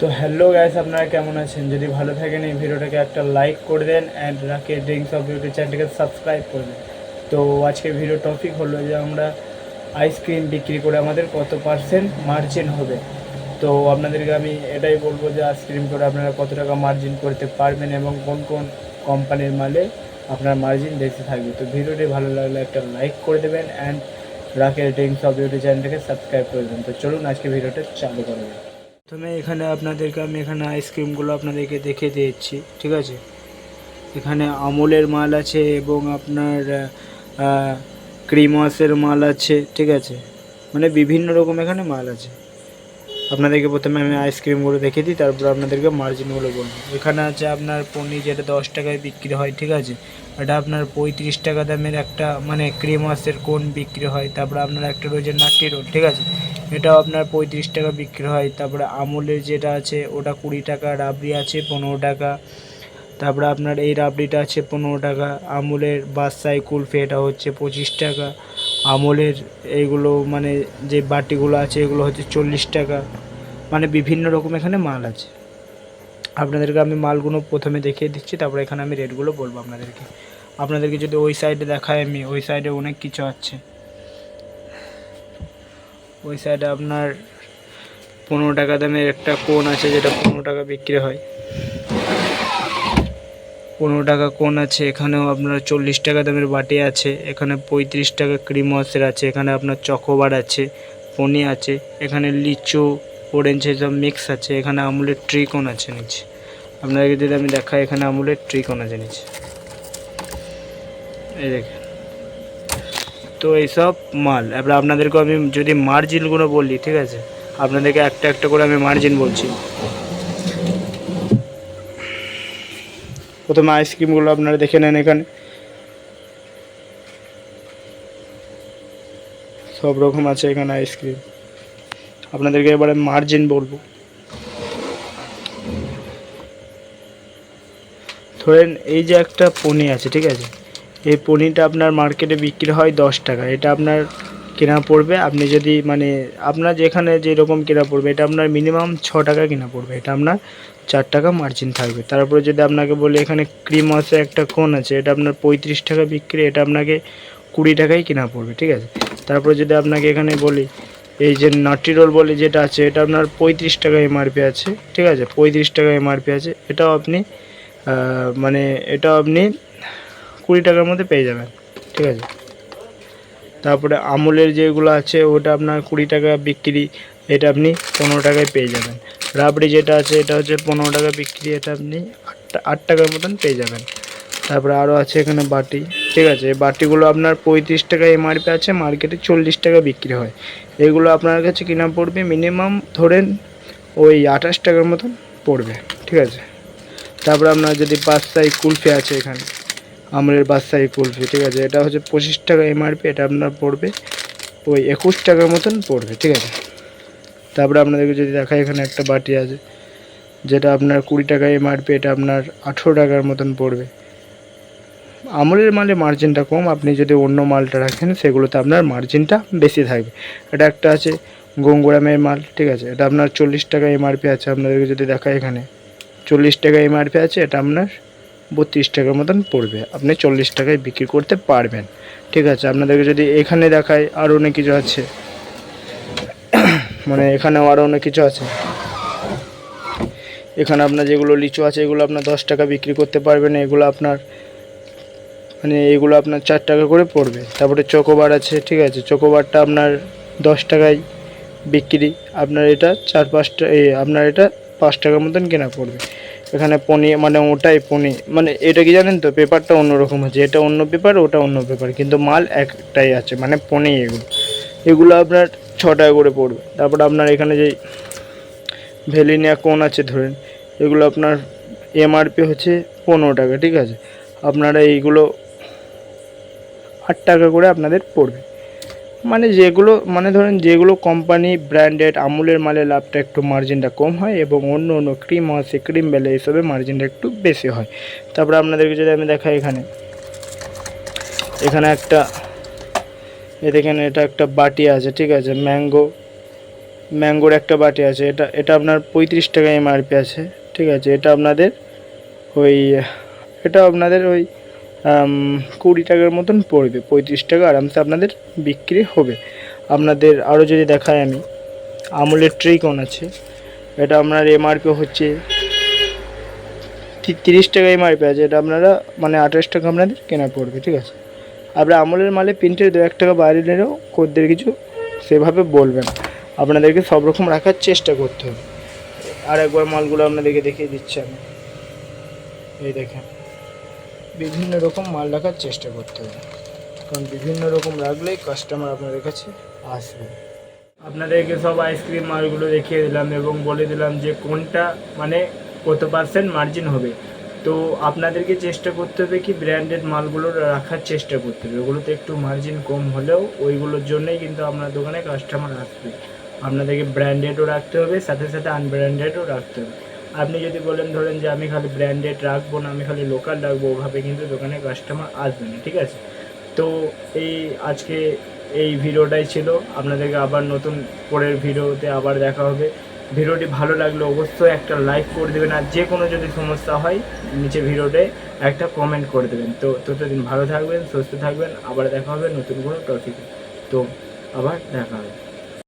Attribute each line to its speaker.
Speaker 1: তো hello guys আপনারা কেমন আছেন? যদি ভালো থাকেন, এই ভিডিওটাকে একটা লাইক করে দেন অ্যান্ড রাকে ড্রিঙ্কস অফ বিউটি চ্যানেলটাকে সাবস্ক্রাইব করে দেন। তো আজকে ভিডিও টপিক হলো যে আমরা আইসক্রিম বিক্রি করে আমাদের কত পার্সেন্ট মার্জিন হবে। তো আপনাদেরকে আমি এটাই বলব যে আইসক্রিম করে আপনারা কত টাকা মার্জিন করতে পারবেন এবং কোন কোন কোম্পানির মালে আপনার মার্জিন বেশি থাকবে। তো ভিডিওটি ভালো লাগলে একটা লাইক করে দেবেন অ্যান্ড রাকের ড্রিঙ্কস অফ বিউটি চ্যানেলটাকে সাবস্ক্রাইব করে দেবেন। তো চলুন আজকে ভিডিওটা চালু করে দেবেন প্রথমে এখানে আপনাদেরকে আমি এখানে আইসক্রিমগুলো আপনাদেরকে দেখে দিয়েছি ঠিক আছে? এখানে আমুলের মাল আছে এবং আপনার ক্রিমাসের মাল আছে, ঠিক আছে? মানে বিভিন্ন রকম এখানে মাল আছে। আপনাদেরকে প্রথমে আমি আইসক্রিমগুলো দেখে দিই, তারপর আপনাদেরকে মার্জিনগুলো বলব। এখানে আছে আপনার পনির যেটা দশ টাকায় বিক্রি হয়, ঠিক আছে? এটা আপনার পঁয়ত্রিশ টাকা দামের একটা মানে ক্রিমাসের কোন বিক্রি হয়, তারপরে আপনার একটা রয়েছে নাটি রোল ঠিক আছে? এটাও আপনার পঁয়ত্রিশ টাকা বিক্রি হয়, তারপরে আমুলের যেটা আছে, ওটা কুড়ি টাকা, রাবড়ি আছে পনেরো টাকা, তারপরে আপনার এই রাবড়িটা আছে পনেরো টাকা, আমুলের বাদশাই কুলফি এটা হচ্ছে পঁচিশ টাকা, আমলের এইগুলো মানে যে বাটিগুলো আছে, এগুলো হচ্ছে চল্লিশ টাকা মানে বিভিন্ন রকম এখানে মাল আছে। আপনাদেরকে আমি মালগুলো প্রথমে দেখিয়ে দিচ্ছি, তারপরে এখানে আমি রেটগুলো বলব আপনাদেরকে। আপনাদেরকে যদি ওই সাইডে দেখাই আমি, ওই সাইডে অনেক কিছু আছে। ওই সাইডে আপনার পনেরো টাকা দামের একটা কোন আছে যেটা পনেরো টাকা বিক্রি হয়? পনেরো টাকা কোন আছে? এখানেও আপনার চল্লিশ টাকা দামের বাটি আছে, এখানে পঁয়ত্রিশ টাকা ক্রিমসের আছে, এখানে আপনার চকোবার আছে পনি আছে, এখানে লিচু অরেঞ্জ সব মিক্স আছে, এখানে আমুলের ট্রিকন আছে নিচে। আপনাদেরকে যদি আমি দেখাই, এখানে আমুলের ট্রিকন আছে নিচে। এই দেখেন। তো এইসব মাল। এবার আপনাদেরকে আমি যদি মার্জিনগুলো বলি, ঠিক আছে? আপনাদেরকে একটা একটা করে আমি মার্জিন বলছি। প্রথমে আইসক্রিমগুলো আপনারা দেখে নেন এখানে। সব রকম আছে এখানে আইসক্রিম আপনাদেরকে এবারে মার্জিন বলব। ধরেন এই যে একটা পনি আছে, ঠিক আছে? এই পনিটা আপনার মার্কেটে বিক্রি হয় দশ টাকা। এটা আপনার কেনা পড়বে, আপনি যদি মানে আপনার যেখানে যেরকম কেনা পড়বে, এটা আপনার মিনিমাম ছ টাকা কেনা পড়বে। এটা আপনার চার টাকা মার্জিন থাকবে। তারপরে যদি আপনাকে বলি এখানে ক্রিম আছে, একটা কোন আছে, এটা আপনার পঁয়ত্রিশ টাকা বিক্রি, এটা আপনাকে কুড়ি টাকাই কেনা পড়বে, ঠিক আছে? তারপরে যদি আপনাকে এখানে বলি এই যে নাটি রোল বলে যেটা আছে, এটা আপনার পঁয়ত্রিশ টাকা এমআরপি আছে, ঠিক আছে? পঁয়ত্রিশ টাকা এমআরপি আছে। এটাও আপনি মানে এটাও আপনি কুড়ি টাকার মধ্যে পেয়ে যাবেন, ঠিক আছে? তারপরে আমুলের যেগুলো আছে, ওটা আপনার কুড়ি টাকা বিক্রি, এটা আপনি পনেরো টাকায় পেয়ে যাবেন। রাবড়ি যেটা আছে, এটা হচ্ছে পনেরো টাকা বিক্রি, এটা আপনি আট আট টাকার মতন পেয়ে যাবেন। তারপরে আরও আছে এখানে বাটি। ঠিক আছে, এই বাটিগুলো আপনার পঁয়ত্রিশ টাকা এমআরপি আছে, মার্কেটে চল্লিশ টাকা বিক্রি হয়। এগুলো আপনার কাছে কিনা পড়বে? মিনিমাম ধরেন ওই আঠাশ টাকার মতন পড়বে। ঠিক আছে? তারপরে আপনার যদি বাদশাহী কুলফি আছে এখানে, আমলের বাদশাহী কুলফি, ঠিক আছে? এটা হচ্ছে পঁচিশ টাকা এমআরপি এটা আপনার পড়বে ওই একুশ টাকার মতন পড়বে। ঠিক আছে? তারপরে আপনাদেরকে যদি দেখা এখানে একটা বাটি আছে, যেটা আপনার কুড়ি টাকা এমআরপি এটা আপনার আঠেরো টাকার মতন পড়বে। আমলের মালে মার্জিনটা কম, আপনি যদি অন্য মালটা রাখেন, সেগুলোতে আপনার মার্জিনটা বেশি থাকবে। এটা একটা আছে গঙ্গুরামের মাল, ঠিক আছে? এটা আপনার চল্লিশ টাকা এমআরপি আছে, আপনাদেরকে যদি দেখা এখানে। চল্লিশ টাকা এমআরপি আছে, এটা আপনার বত্রিশ টাকার মতন পড়বে। আপনি চল্লিশ টাকায় বিক্রি করতে পারবেন। ঠিক আছে, আপনাদেরকে যদি এখানে দেখায় আরও অনেক কিছু আছে। মানে এখানেও আরও অনেক কিছু আছে। এখানে আপনার যেগুলো লিচু আছে, এগুলো আপনার দশ টাকা বিক্রি করতে পারবেন, এগুলো আপনার মানে এগুলো আপনার চার টাকা করে পড়বে। তারপরে চকোবার আছে, ঠিক আছে? চকোবারটা আপনার দশ টাকায় বিক্রি। আপনার এটা চার পাঁচটা এই আপনার এটা পাঁচ টাকার মতন কেনা পড়বে। এখানে পনি মানে ওটাই পনি মানে এটা কি জানেন তো? পেপারটা অন্যরকম আছে। এটা অন্য পেপার, ওটা অন্য পেপার। কিন্তু মাল একটাই আছে মানে পনি এগুলো। এগুলো আপনার ছ টাকা করে পড়বে। তারপরে আপনার এখানে যে ভ্যালিনিয়া কোন আছে ধরেন, এগুলো আপনার এমআরপি হচ্ছে পনেরো টাকা, ঠিক আছে? আপনারা এইগুলো আট টাকা করে আপনাদের পড়বে। মানে যেগুলো মানে ধরেন যেগুলো কোম্পানি ব্র্যান্ডেড আমুলের মালে লাভটা একটু মার্জিনটা কম হয় এবং অন্য অন্য ক্রিম আছে ক্রিম বেলে এইসবে মার্জিনটা একটু বেশি হয়। তারপরে আপনাদেরকে যদি আমি দেখাই এখানে। এখানে একটা, এ দেখেন এটা একটা বাটি আছে, ঠিক আছে? ম্যাঙ্গো, ম্যাঙ্গোর একটা বাটি আছে। এটা এটা আপনার পঁয়ত্রিশ টাকা এমআরপি আছে, ঠিক আছে? এটা আপনাদের ওই, এটা আপনাদের ওই কুড়ি টাকার মতন পড়বে, পঁয়ত্রিশ টাকা আরামসে আপনাদের বিক্রি হবে। আপনাদের আরও যদি দেখায় আমি, আমুলের ট্রিকন আছে, এটা আপনার এমআরপি হচ্ছে তিরিশ টাকা এমআরপি আছে, এটা আপনারা মানে আঠাশ টাকা আপনাদের কেনা পড়বে, ঠিক আছে? আপনার আমলের মালে প্রিন্টের দু এক টাকা বাইরে নিলেও খদ্দের কিছু সেভাবে বলবেন। আপনাদেরকে সব রকম রাখার চেষ্টা করতে হবে। আর একবার মালগুলো আপনাদেরকে দেখিয়ে দিচ্ছি আমি। এই দেখেন। বিভিন্ন রকম মাল রাখার চেষ্টা করতে হবে। কারণ বিভিন্ন রকম রাখলেই কাস্টমার আপনাদের কাছে আসবে। আপনাদেরকে সব আইসক্রিম মালগুলো দেখিয়ে দিলাম এবং বলে দিলাম যে কোনটা মানে কত পার্সেন্ট মার্জিন হবে। তো আপনাদেরকে চেষ্টা করতে হবে কি ব্র্যান্ডেড মালগুলো রাখার চেষ্টা করতে হবে। ওগুলোতে একটু মার্জিন কম হলেও ওইগুলোর জন্যই কিন্তু আপনার দোকানে কাস্টমার আসবে। আপনাদেরকে ব্র্যান্ডেডও রাখতে হবে, সাথে সাথে আনব্র্যান্ডেডও রাখতে হবে। আপনি যদি বলেন, ধরেন যে আমি খালি ব্র্যান্ডেড রাখব না, আমি খালি লোকাল রাখব, ওভাবে কিন্তু দোকানে কাস্টমার আসবে না, ঠিক আছে? তো এই আজকে এই ভিডিওটাই ছিল। আপনাদেরকে আবার নতুন পরের ভিডিওতে আবার দেখা হবে। ভিডিওটি ভালো লাগলে অবশ্যই একটা লাইক করে দেবেন আর যে কোনো যদি সমস্যা হয় নিচে ভিডিওতে একটা কমেন্ট করে দেবেন। তো ততদিন ভালো থাকবেন, সুস্থ থাকবেন। আবার দেখা হবে নতুন কোনো টপিকে তো আবার দেখা হবে।